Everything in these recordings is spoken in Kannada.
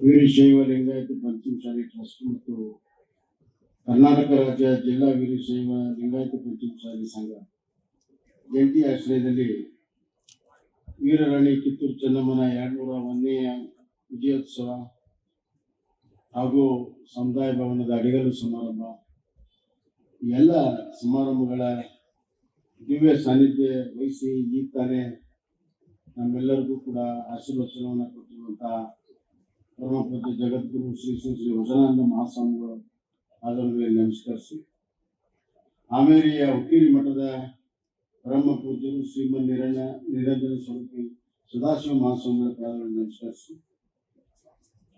ವೀರಶೈವ ಲಿಂಗಾಯತ ಪಂಚಮಸಾಲಿ ಟ್ರಸ್ಟ್ ಮತ್ತು ಕರ್ನಾಟಕ ರಾಜ್ಯ ಜಿಲ್ಲಾ ವೀರಶೈವ ಲಿಂಗಾಯತ ಪಂಚಮಸಾಲಿ ಸಂಘ. ಜಂಟಿ ಆಶ್ರಯದಲ್ಲಿ ವೀರರಾಣಿ ಕಿತ್ತೂರು ಚೆನ್ನಮ್ಮನ ಎರಡ್ನೂರ ಒಂದನೆಯ ವಿಜಯೋತ್ಸವ ಹಾಗೂ ಸಮುದಾಯ ಭವನದ ಅಡಿಗಲು ಸಮಾರಂಭ. ಎಲ್ಲ ಸಮಾರಂಭಗಳ ದಿವ್ಯ ಸಾನ್ನಿಧ್ಯ ವಹಿಸಿ ಈ ತಾನೇ ನಮ್ಮೆಲ್ಲರಿಗೂ ಕೂಡ ಆಶೀರ್ವಚನವನ್ನು ಕೊಟ್ಟಿರುವಂತಹ ಪರಮಪೂಜ್ಯ ಜಗದ್ಗುರು ಶ್ರೀ ಶ್ರೀ ಶ್ರೀ ವಚನಾನಂದ ಮಹಾಸ್ವಾಮಿಗಳು ಅದರಲ್ಲಿ ನಮಸ್ಕರಿಸಿ. ಆಮೇಲೆಯ ಹುಕ್ಕೇರಿ ಮಠದ ಬ್ರಹ್ಮ ಪೂಜ್ಯರು ಶ್ರೀಮನ್ ನಿರಣ ನಿರಂಜನ ಸ್ವರೂಪಿ ಸದಾಶಿವ ಮಹಾಸ್ವಾಮಿಗಳ ಪಾದಗಳನ್ನು ನಮಸ್ಕರಿಸಿ.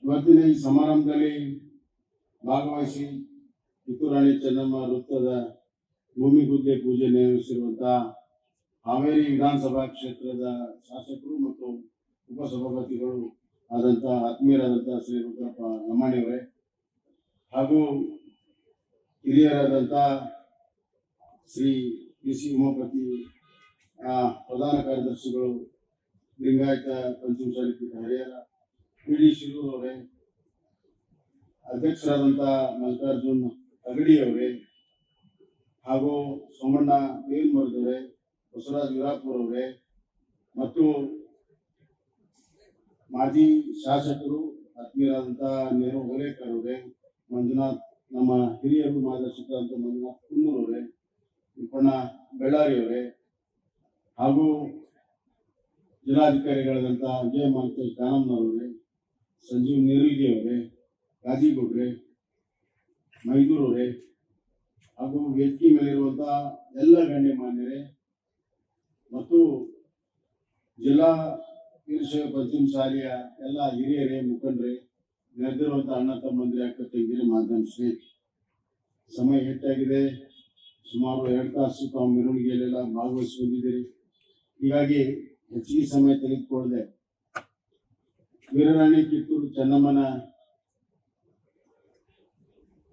ಇವತ್ತಿನ ಈ ಸಮಾರಂಭದಲ್ಲಿ ಭಾಗವಹಿಸಿ ಕಿತ್ತೂರಾಣಿ ಚೆನ್ನಮ್ಮ ವೃತ್ತದ ಭೂಮಿಗುದ್ದೆ ಪೂಜೆ ನೆರವೇರಿಸಿರುವಂತಹ ಹಾವೇರಿ ವಿಧಾನಸಭಾ ಕ್ಷೇತ್ರದ ಶಾಸಕರು ಮತ್ತು ಉಪಸಭಾಪತಿಗಳು ಆದಂತ ಆತ್ಮೀಯರಾದಂತಹ ಶ್ರೀ ರುದ್ರಪ್ಪ ಲಮಾಣಿಯವರೇ ಹಾಗೂ ಹಿರಿಯರಾದಂತಹ ಶ್ರೀ ಪಿ ಸಿ ಉಮಾಪತಿ ಪ್ರಧಾನ ಕಾರ್ಯದರ್ಶಿಗಳು, ಲಿಂಗಾಯತ ಪಂಚಮಸಾಲಿ ಪೀಠ ಹರಿಹರ ಪಿ ಡಿ ಶಿರೂರ್ ಅವರೇ ಅಧ್ಯಕ್ಷರಾದಂಥ ಮಲ್ಲಿಕಾರ್ಜುನ್ ಅಗಡಿ ಅವರೇ, ಹಾಗೂ ಸೋಮಣ್ಣ ಬೇಲ್ಮರ್ದವರೇ ಬಸವರಾಜ್ ವಿರಾಪುರವರೇ ಮತ್ತು ಮಾಜಿ ಶಾಸಕರು ಆತ್ಮೀಯರಾದಂಥ ನೆಹರು ಓಲೇಕರ್ ಅವರೇ, ಮಂಜುನಾಥ್, ನಮ್ಮ ಹಿರಿಯರು ಮಾರ್ಗದರ್ಶಕರಾದಂಥ ಮಂಜುನಾಥ್ ಕುನ್ನೂರ್ ಅವರೇ, ವಿಪಣ್ಣ ಬೆಳ್ಳಾರಿ ಅವರೇ, ಹಾಗೂ ಜಿಲ್ಲಾಧಿಕಾರಿಗಳಾದಂಥ ವಿಜಯ ಮಾಂತೇಶ್ ದಾನಮ್ಮನವರೇ ಸಂಜೀವ್ ಅವರೇ ಗಾಜಿಗೌಡ್ರೆ ಮೈದೂರ್ ಅವರೇ, ಹಾಗೂ ವೇದಿಕೆ ಮೇಲಿರುವಂತಹ ಎಲ್ಲ ಗಣ್ಯಮಾನ್ಯರೇ, ಮತ್ತು ಜಿಲ್ಲಾ ವೀರಶೈವ ಪಶ್ಚಿಮ ಸಾರಿಯ ಎಲ್ಲ ಹಿರಿಯರೇ, ಮುಖಂಡ್ರೆ, ನೆರೆದಿರುವಂತ ಅಣ್ಣ ತಮ್ಮಂದ್ರೆ, ಅಕ್ಕ ತಂಗಿರಿ, ಮಾಧ್ಯಮ ಸ್ನೇಹಿತರು, ಸಮಯ ಹೆಚ್ಚಾಗಿದೆ. ಸುಮಾರು ಎರಡು ತಾಸು ತಾವು ಮೆರವಣಿಗೆಯಲ್ಲೆಲ್ಲ ಭಾಗವಹಿಸಿ ಬಂದಿದ್ದೀರಿ ಹೀಗಾಗಿ ಹೆಚ್ಚಿಗೆ ಸಮಯ ತೆಗೆದುಕೊಳ್ಳದೆ ವೀರರಾಣಿ ಕಿತ್ತೂರು ಚೆನ್ನಮ್ಮನ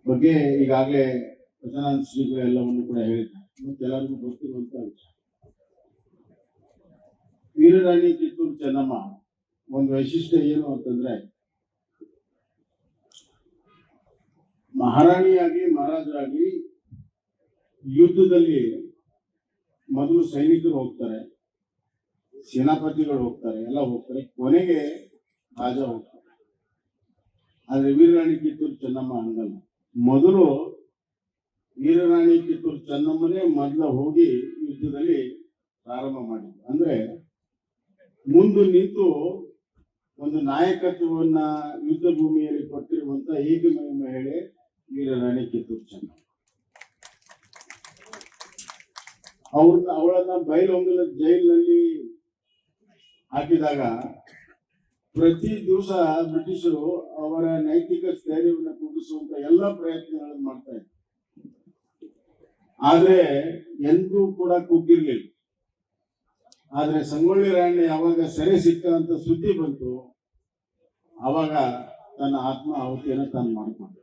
ಬಗ್ಗೆ ಈಗಾಗಲೇ ಪ್ರಧಾನ ಶ್ರೀಗಳು ಎಲ್ಲವನ್ನು ಕೂಡ ಹೇಳಿದ್ದಾರೆ. ಮತ್ತೆಲ್ಲರಿಗೂ ಗೊತ್ತಿರುವಂತ ವಿಷಯ ವೀರರಾಣಿ ಕಿತ್ತೂರು ಚೆನ್ನಮ್ಮ, ಒಂದು ವೈಶಿಷ್ಟ್ಯ ಏನು ಅಂತಂದ್ರೆ, ಮಹಾರಾಣಿಯಾಗಿ, ಮಹಾರಾಜರಾಗಿ ಯುದ್ಧದಲ್ಲಿ ಮೊದಲು ಸೈನಿಕರು ಹೋಗ್ತಾರೆ, ಸೇನಾಪತಿಗಳು ಹೋಗ್ತಾರೆ, ಎಲ್ಲ ಹೋಗ್ತಾರೆ, ಕೊನೆಗೆ ರಾಜ ಹೋಗ್ತಾರೆ. ಆದ್ರೆ ವೀರರಾಣಿ ಕಿತ್ತೂರು ಚೆನ್ನಮ್ಮ ಹಂಗಲ್ಲ. ಮೊದಲು ವೀರರಾಣಿ ಕಿತ್ತೂರು ಚೆನ್ನಮ್ಮನೇ ಮೊದಲು ಹೋಗಿ ಯುದ್ಧದಲ್ಲಿ ಪ್ರಾರಂಭ ಮಾಡಿದ್ರು ಅಂದ್ರೆ ಮುಂದೆ ನಿಂತು ಒಂದು ನಾಯಕತ್ವವನ್ನ ಯುದ್ಧ ಭೂಮಿಯಲ್ಲಿ ಕೊಟ್ಟಿರುವಂತ ಏಕಮೇವ ಮಹಿಳೆ ವೀರರಾಣಿ ಕಿತ್ತೂರು ಚೆನ್ನ ಅವ್ರ ಅವಳನ್ನ ಬೈಲೊಂಗಲ ಜೈಲಿನಲ್ಲಿ ಹಾಕಿದಾಗ ಪ್ರತಿ ದಿವಸ ಬ್ರಿಟಿಷರು ಅವರ ನೈತಿಕ ಸ್ಥೈರ್ಯವನ್ನು ಕುಗ್ಗಿಸುವಂತ ಎಲ್ಲ ಪ್ರಯತ್ನಗಳನ್ನು ಮಾಡ್ತಾ ಇದ್ರು. ಆದ್ರೆ ಎಂದೂ ಕೂಡ ಕುಗ್ಗಿರ್ಲಿಲ್ಲ. ಆದ್ರೆ ಸಂಗೊಳ್ಳಿ ರಾಯಣ್ಣ ಯಾವಾಗ ಸೆರೆ ಸಿಕ್ಕಂತ ಸುದ್ದಿ ಬಂತು ಅವಾಗ ತನ್ನ ಆತ್ಮ ಆಹುತಿಯನ್ನು ತಾನು ಮಾಡಿಕೊಂಡ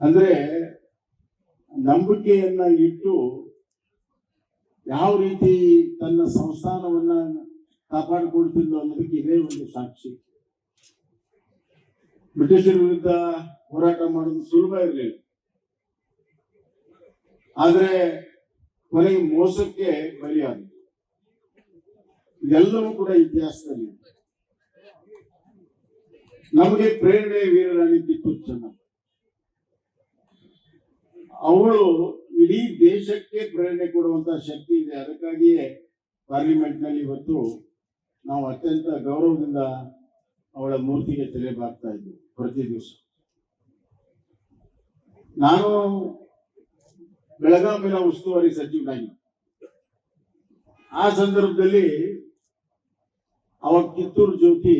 ಅಂದ್ರೆ ನಂಬಿಕೆಯನ್ನ ಇಟ್ಟು ಯಾವ ರೀತಿ ತನ್ನ ಸಂಸ್ಥಾನವನ್ನ ಕಾಪಾಡಿಕೊಳ್ತಿದ್ಲು ಅನ್ನೋದಕ್ಕೆ ಇದೇ ಒಂದು ಸಾಕ್ಷಿ. ಬ್ರಿಟಿಷರ ವಿರುದ್ಧ ಹೋರಾಟ ಮಾಡೋದು ಸುಲಭ ಇರಲಿಲ್ಲ. ಆದ್ರೆ ಕೊನೆಗೆ ಮೋಸಕ್ಕೆ ಬಲಿಯಾದ ಇದೆಲ್ಲವೂ ಕೂಡ ಇತಿಹಾಸದಲ್ಲಿ. ನಮಗೆ ಪ್ರೇರಣೆ ವೀರರಾಣಿ ಟಿಪ್ಪು ಚೆನ್ನಮ್ಮ ಅವಳು ಇಡೀ ದೇಶಕ್ಕೆ ಪ್ರೇರಣೆ ಕೊಡುವಂತಹ ಶಕ್ತಿ ಇದೆ. ಅದಕ್ಕಾಗಿಯೇ ಪಾರ್ಲಿಮೆಂಟ್ನಲ್ಲಿ ಇವತ್ತು ನಾವು ಅತ್ಯಂತ ಗೌರವದಿಂದ ಅವಳ ಮೂರ್ತಿಗೆ ತಲೆ ಬಾಗ್ತಾ ಇದ್ವಿ ಪ್ರತಿ ದಿವಸ. ನಾನು ಬೆಳಗಾವಿನ ಉಸ್ತುವಾರಿ ಸಚಿವನಾಗಿ ಆ ಸಂದರ್ಭದಲ್ಲಿ ಅವಾಗ ಕಿತ್ತೂರು ಜ್ಯೋತಿ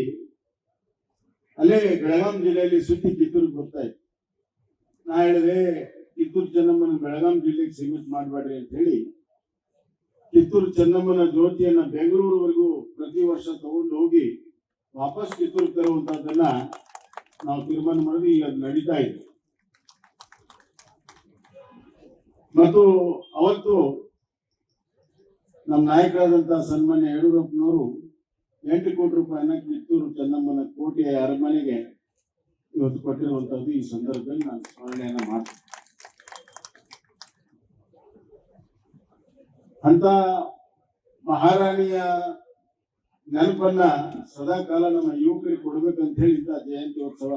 ಅಲ್ಲೇ ಬೆಳಗಾಂ ಜಿಲ್ಲೆಯಲ್ಲಿ ಸುದ್ದಿ ಕಿತ್ತೂರಿಗೆ ಬರ್ತಾ ಇತ್ತು. ನಾ ಹೇಳಿದೆ, ಕಿತ್ತೂರು ಚೆನ್ನಮ್ಮನ ಬೆಳಗಾಂ ಜಿಲ್ಲೆಗೆ ಸೀಮಿತ ಮಾಡಬೇಡ್ರಿ ಅಂತ ಹೇಳಿ, ಕಿತ್ತೂರು ಚೆನ್ನಮ್ಮನ ಜ್ಯೋತಿಯನ್ನ ಬೆಂಗಳೂರುವರೆಗೂ ಪ್ರತಿ ವರ್ಷ ತಗೊಂಡು ಹೋಗಿ ವಾಪಸ್ ಕಿತ್ತೂರು ತರುವಂತದನ್ನ ನಾವು ತೀರ್ಮಾನ ಮಾಡಿದ್ವಿ, ಈಗ ಅದು ನಡೀತಾ ಇದೆ. ಮತ್ತು ಅವತ್ತು ನಮ್ಮ ನಾಯಕರಾದಂತಹ ಸನ್ಮಾನ್ಯ ಯಡಿಯೂರಪ್ಪನವರು ಎಂಟು ಕೋಟಿ ರೂಪಾಯಿನ ಕಿತ್ತೂರು ಚೆನ್ನಮ್ಮನ ಕೋಟೆಯ ಅರಮನೆಗೆ ಇವತ್ತು ಕೊಟ್ಟಿರುವಂತದ್ದು ಈ ಸಂದರ್ಭದಲ್ಲಿ ನಾನು ಸ್ಮರಣೆಯನ್ನ ಮಾಡ್ತೀನಿ. ಅಂತ ಮಹಾರಾಣಿಯ ನೆನಪನ್ನ ಸದಾ ಕಾಲ ನಮ್ಮ ಯುವಕರಿಗೆ ಕೊಡ್ಬೇಕಂತ ಜಯಂತಿ ಉತ್ಸವ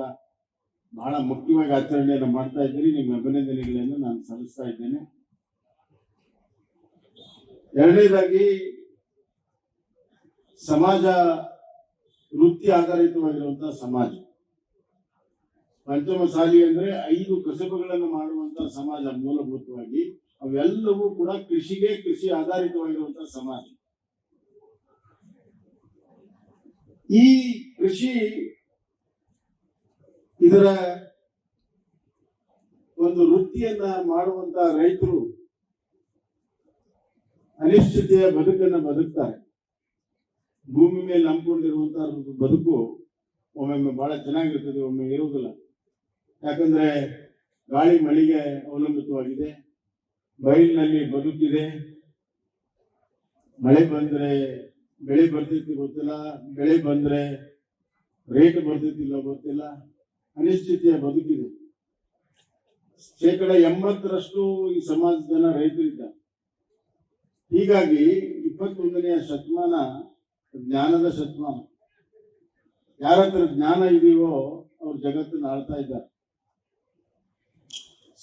ಬಹಳ ಮುಖ್ಯವಾಗಿ ಆಚರಣೆಯನ್ನು ಮಾಡ್ತಾ ಇದ್ದೀರಿ. ನಿಮ್ಮ ಅಭಿನಂದನೆಗಳನ್ನು ನಾನು ಸಲ್ಲಿಸ್ತಾ ಇದ್ದೇನೆ. ಎರಡನೇದಾಗಿ ಸಮಾಜ ವೃತ್ತಿ ಆಧಾರಿತವಾಗಿರುವಂತಹ ಸಮಾಜ. ಪಂಚಮ ಸಾಲಿ ಅಂದ್ರೆ ಐದು ಕಸಬುಗಳನ್ನು ಮಾಡುವಂತಹ ಸಮಾಜ ಮೂಲಭೂತವಾಗಿ. ಅವೆಲ್ಲವೂ ಕೂಡ ಕೃಷಿಗೆ ಕೃಷಿ ಆಧಾರಿತವಾಗಿರುವಂತಹ ಸಮಾಜ. ಈ ಕೃಷಿ ಇದರ ಒಂದು ವೃತ್ತಿಯನ್ನ ಮಾಡುವಂತ ರೈತರು ಅನಿಶ್ಚಿತೆಯ ಬದುಕನ್ನು ಬದುಕ್ತಾರೆ. ಭೂಮಿ ಮೇಲೆ ನಂಬಿಕೊಂಡಿರುವಂತ ಬದುಕು ಒಮ್ಮೊಮ್ಮೆ ಬಹಳ ಚೆನ್ನಾಗಿರ್ತದೆ ಒಮ್ಮೆ ಇರುವುದಿಲ್ಲ. ಯಾಕಂದ್ರೆ ಗಾಳಿ ಮಳೆಗೆ ಅವಲಂಬಿತವಾಗಿದೆ, ಬಯಲಿನಲ್ಲಿ ಬದುಕಿದೆ. ಮಳೆ ಬಂದ್ರೆ ಬೆಳೆ ಬರ್ತೈತಿ ಗೊತ್ತಿಲ್ಲ, ಬೆಳೆ ಬಂದ್ರೆ ರೇಟ್ ಬರ್ತೈತಿಲ್ಲ ಗೊತ್ತಿಲ್ಲ ಅನಿಶ್ಚಿತೆಯ ಬದುಕಿದೆ. ಶೇಕಡ ಎಂಬತ್ತರಷ್ಟು ಈ ಸಮಾಜದ ಜನ ರೈತರಿದ್ದಾರೆ. ಹೀಗಾಗಿ ಇಪ್ಪತ್ತೊಂದನೆಯ ಶತಮಾನ ಜ್ಞಾನದ ಶತಮಾನ ಯಾರ ಹತ್ರ ಜ್ಞಾನ ಇದೆಯೋ ಅವ್ರ ಜಗತ್ತನ್ನು ಆಳ್ತಾ ಇದ್ದಾರೆ.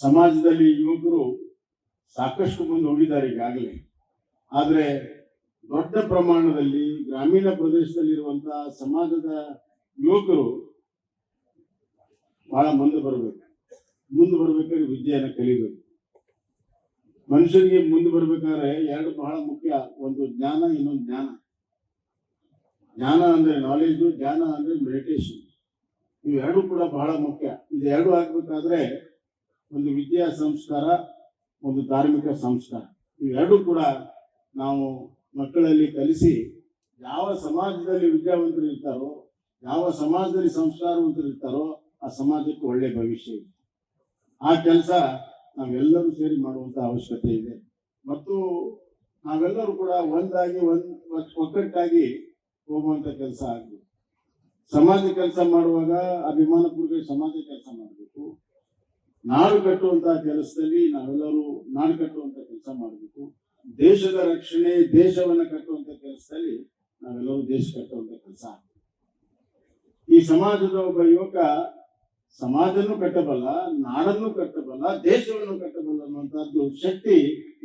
ಸಮಾಜದಲ್ಲಿ ಯುವಕರು ಸಾಕಷ್ಟು ಮುಂದೆ ಹೋಗಿದ್ದಾರೆ ಈಗಾಗಲೇ. ಆದರೆ ದೊಡ್ಡ ಪ್ರಮಾಣದಲ್ಲಿ ಗ್ರಾಮೀಣ ಪ್ರದೇಶದಲ್ಲಿರುವಂತಹ ಸಮಾಜದ ಯುವಕರು ಬಹಳ ಮುಂದೆ ಬರಬೇಕು. ಮುಂದೆ ಬರ್ಬೇಕಾದ್ರೆ ವಿದ್ಯೆಯನ್ನು ಕಲಿಬೇಕು. ಮನುಷ್ಯನಿಗೆ ಮುಂದೆ ಬರ್ಬೇಕಾದ್ರೆ ಎರಡು ಬಹಳ ಮುಖ್ಯ. ಒಂದು ಜ್ಞಾನ, ಇನ್ನೊಂದು ಜ್ಞಾನ. ಜ್ಞಾನ ಅಂದ್ರೆ ನಾಲೆಜು ಜ್ಞಾನ ಅಂದ್ರೆ ಮೆಡಿಟೇಷನ್ ಇವೆರಡು ಕೂಡ ಬಹಳ ಮುಖ್ಯ. ಇದೆರಡು ಆಗಬೇಕಾದ್ರೆ ಒಂದು ವಿದ್ಯಾ ಸಂಸ್ಕಾರ, ಒಂದು ಧಾರ್ಮಿಕ ಸಂಸ್ಕಾರ. ಇವೆರಡೂ ಕೂಡ ನಾವು ಮಕ್ಕಳಲ್ಲಿ ಕಲಿಸಿ ಯಾವ ಸಮಾಜದಲ್ಲಿ ವಿದ್ಯಾವಂತರು ಇರ್ತಾರೋ, ಯಾವ ಸಮಾಜದಲ್ಲಿ ಸಂಸ್ಕಾರವಂತರು ಇರ್ತಾರೋ, ಆ ಸಮಾಜಕ್ಕೆ ಒಳ್ಳೆ ಭವಿಷ್ಯ ಇದೆ. ಆ ಕೆಲಸ ನಾವೆಲ್ಲರೂ ಸೇರಿ ಮಾಡುವಂಥ ಅವಶ್ಯಕತೆ ಇದೆ. ಮತ್ತು ನಾವೆಲ್ಲರೂ ಕೂಡ ಒಂದಾಗಿ, ಒಂದು ಒಕ್ಕಟ್ಟಾಗಿ ಹೋಗುವಂತ ಕೆಲಸ ಆಗಬೇಕು. ಸಮಾಜ ಕೆಲಸ ಮಾಡುವಾಗ ಅಭಿಮಾನ ಪೂರ್ವ ಸಮಾಜ ಕೆಲಸ ಮಾಡಬೇಕು. ನಾಡು ಕಟ್ಟುವಂತಹ ಕೆಲಸದಲ್ಲಿ ನಾವೆಲ್ಲರೂ ನಾಡು ಕಟ್ಟುವಂತ ಕೆಲಸ ಮಾಡಬೇಕು. ದೇಶದ ರಕ್ಷಣೆ, ದೇಶವನ್ನ ಕಟ್ಟುವಂತ ಕೆಲಸದಲ್ಲಿ ನಾವೆಲ್ಲರೂ ದೇಶ ಕಟ್ಟುವಂತ ಕೆಲಸ ಈ ಸಮಾಜದ ಒಬ್ಬ ಯುವಕ ಸಮಾಜನ್ನು ಕಟ್ಟಬಲ್ಲ, ನಾಡನ್ನು ಕಟ್ಟಬಲ್ಲ, ದೇಶವನ್ನು ಕಟ್ಟಬಲ್ಲ ಅನ್ನುವಂತಹದ್ದು ಶಕ್ತಿ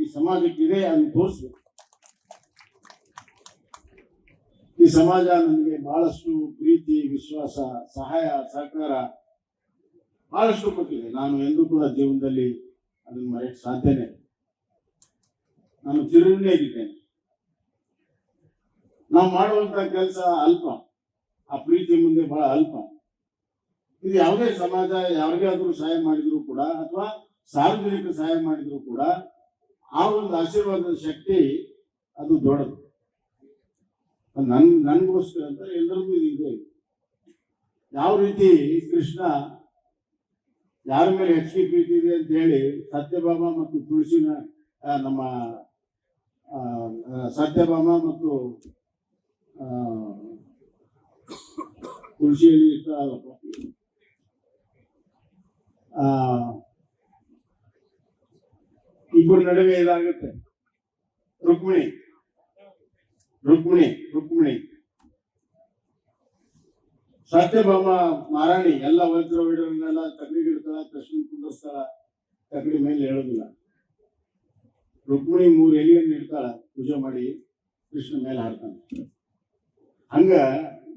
ಈ ಸಮಾಜಕ್ಕಿದೆ ಅದನ್ನು ತೋರಿಸ್ಬೇಕು. ಈ ಸಮಾಜ ನನಗೆ ಬಹಳಷ್ಟು ಪ್ರೀತಿ, ವಿಶ್ವಾಸ, ಸಹಾಯ, ಸಹಕಾರ ಬಹಳಷ್ಟು ಕೊಟ್ಟಿದೆ. ನಾನು ಎಂದೂ ಕೂಡ ಜೀವನದಲ್ಲಿ ಅದನ್ನು ಮರೆಯಕ್ಕೆ ಸಾಧ್ಯನೇ ನಾನು ನಾನು ಇದ್ದೇನೆ. ನಾವು ಮಾಡುವಂತ ಕೆಲಸ ಅಲ್ಪ. ಆ ಪ್ರೀತಿ ಮುಂದೆ ಬಹಳ ಅಲ್ಪ. ಇದು ಯಾವುದೇ ಸಮಾಜ ಯಾರಿಗಾದ್ರೂ ಸಹಾಯ ಮಾಡಿದ್ರು ಕೂಡ ಅಥವಾ ಸಾರ್ವಜನಿಕ ಸಹಾಯ ಮಾಡಿದ್ರು ಕೂಡ ಆ ಒಂದು ಆಶೀರ್ವಾದದ ಶಕ್ತಿ ಅದು ದೊಡ್ಡದು. ನನ್ ನನ್ಗೋಸ್ಕರ ಅಂತ ಎಲ್ಲರಿಗೂ ಇದು ಯಾವ ರೀತಿ ಕೃಷ್ಣ ಯಾರ ಮೇಲೆ ಹೆಚ್ಚಿಗೆ ಪ್ರೀತಿ ಅಂತ ಹೇಳಿ ಸತ್ಯಭಾಮ ಮತ್ತು ತುಳಸಿನ ನಮ್ಮ ಸತ್ಯಭಾಮ ಮತ್ತು ತುಳಸಿಯಲ್ಲಿ ಇರ್ತಾರಲ್ಲಪ್ಪ ಆ, ಇಬ್ಬರ ನಡುವೆ ಇದಾಗುತ್ತೆ. ರುಕ್ಮಿಣಿ. ರುಕ್ಮಿಣಿ ರುಕ್ಮಿಣಿ. ಸತ್ಯಭಾಮ ಮಾರಾಣಿ, ಎಲ್ಲ ವೈದ್ಯರ ವೈಡರನ್ನೆಲ್ಲ ತಗಡಿಗೆ ಇಡ್ತಾಳ ಕೃಷ್ಣ ಕುಂದಿಸ್ತಾಳ ತಕಡಿ ಮೇಲೆ ಹೇಳೋದಿಲ್ಲ. ರುಕ್ಮಿಣಿ ಮೂರು ಎಲೆಯನ್ನು ಇಡ್ತಾಳ, ಪೂಜೆ ಮಾಡಿ ಕೃಷ್ಣ ಮೇಲೆ ಹಾಡ್ತಾನೆ ಹಂಗ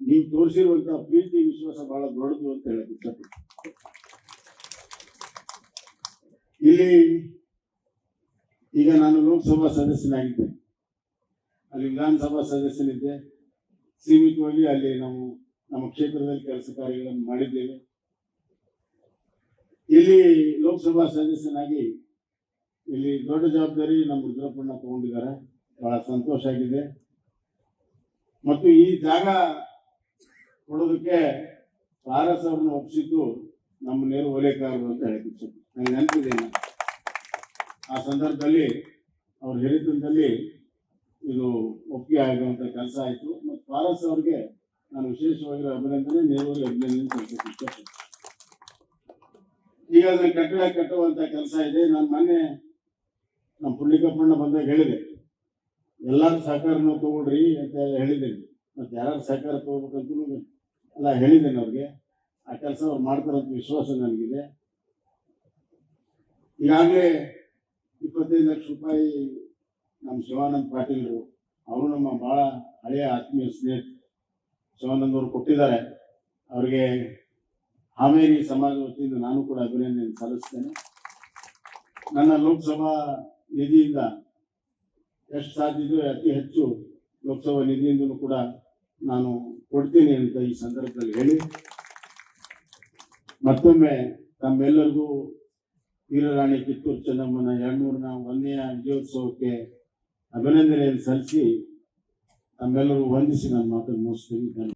ನೀವು ತೋರಿಸಿರುವಂತ ಪ್ರೀತಿ ವಿಶ್ವಾಸ ಬಹಳ ದೊಡ್ಡದು ಅಂತ ಹೇಳಕ್ಕೆ ಇಲ್ಲಿ ಈಗ ನಾನು ಲೋಕಸಭಾ ಸದಸ್ಯನಾಗಿದ್ದೆ ಅಲ್ಲಿ ವಿಧಾನಸಭಾ ಸದಸ್ಯನಿದ್ದೆ ಸೀಮಿತವಾಗಿ ಅಲ್ಲಿ ನಾವು ನಮ್ಮ ಕ್ಷೇತ್ರದಲ್ಲಿ ಕೆಲಸ ಕಾರ್ಯಗಳನ್ನು ಮಾಡಿದ್ದೇವೆ. ಇಲ್ಲಿ ಲೋಕಸಭಾ ಸದಸ್ಯನಾಗಿ ಇಲ್ಲಿ ದೊಡ್ಡ ಜವಾಬ್ದಾರಿ ನಮ್ಮ ರುದ್ರಪ್ಪಣ್ಣ ತಗೊಂಡಿದ್ದಾರೆ. ಬಹಳ ಸಂತೋಷ ಆಗಿದೆ. ಮತ್ತು ಈ ಜಾಗ ಕೊಡೋದಕ್ಕೆ ಪಾರಸ್ ಅವ್ರನ್ನ ಒಪ್ಪಿಸಿದ್ದು ನಮ್ಮ ನೇರು ಓಲೇಕಾರರು ಅಂತ ಹೇಳಕ್ಕೆ ನನಗೆ ನೆನಪಿದೆ. ನಾನು. ಆ ಸಂದರ್ಭದಲ್ಲಿ ಅವ್ರ ಹಿರಿತನದಲ್ಲಿ ಇದು ಒಪ್ಪಿಗೆ ಆಗುವಂತ ಕೆಲಸ ಆಯಿತು. ಮತ್ತು ಪಾರಸ್ ಅವ್ರಿಗೆ ನಾನು ವಿಶೇಷವಾಗಿ ಅಭಿನಂದನೆ ನೇರವಾಗಿ ಅಭಿನಂದನೆ ಸಲ್ಲಿಸಕ್ಕೆ ಇಷ್ಟಪಡ್ತೀನಿ ಈಗ ಅದನ್ನ ಕಟ್ಟಡ ಕಟ್ಟುವಂತ ಕೆಲಸ ಇದೆ. ನಾನು ಮೊನ್ನೆ ನಮ್ಮ ಪುಣ್ಯಕಪ್ಪಣ್ಣ ಬಂದಾಗ ಹೇಳಿದೆ. ಎಲ್ಲಾರು ಸಹಕಾರನೂ ತಗೊಳ್ರಿ ಅಂತ ಹೇಳಿದ್ದೇನೆ ಮತ್ತೆ ಯಾರು ಸಹಕಾರ ತಗೋಬೇಕಂತ ಎಲ್ಲ ಹೇಳಿದ್ದೇನೆ ಅವ್ರಿಗೆ. ಆ ಕೆಲಸ ಅವ್ರು ಮಾಡ್ತಾರಂತ ವಿಶ್ವಾಸ ನನಗಿದೆ. ಈಗಾಗಲೇ ಇಪ್ಪತ್ತೈದು ಲಕ್ಷ ರೂಪಾಯಿ ನಮ್ಮ ಶಿವಾನಂದ್ ಪಾಟೀಲ್ರು, ಅವರು ನಮ್ಮ ಬಹಳ ಹಳೆಯ ಆತ್ಮೀಯ ಸ್ನೇಹಿತ ಶಿವಾನಂದ್ ಅವರು ಕೊಟ್ಟಿದ್ದಾರೆ. ಅವರಿಗೆ ಹಾವೇರಿ ಸಮಾಜ ವತಿಯಿಂದ ನಾನು ಕೂಡ ಅಭಿನಂದನೆ ಸಲ್ಲಿಸ್ತೇನೆ. ನನ್ನ ಲೋಕಸಭಾ ನಿಧಿಯಿಂದ ಎಷ್ಟು ಸಾಧ್ಯ ಅತಿ ಹೆಚ್ಚು ಲೋಕಸಭಾ ನಿಧಿಯಿಂದಲೂ ಕೂಡ ನಾನು ಕೊಡ್ತೀನಿ ಅಂತ ಈ ಸಂದರ್ಭದಲ್ಲಿ ಹೇಳಿ. ಮತ್ತೊಮ್ಮೆ ತಮ್ಮೆಲ್ಲರಿಗೂ ವೀರರಾಣಿ ಕಿತ್ತೂರು ಚೆನ್ನಮ್ಮನ ಎರಡ್ನೂರನ ಒಂದನೆಯ ವಿಜಯೋತ್ಸವಕ್ಕೆ ಅಭಿನಂದನೆಯನ್ನು ಸಲ್ಲಿಸಿ ತಮ್ಮೆಲ್ಲರೂ ವಂದಿಸಿ ನಾನು ಮಾತನ್ನು ಮುಗಿಸ್ತೀನಿ ಧನ್ಯವಾದ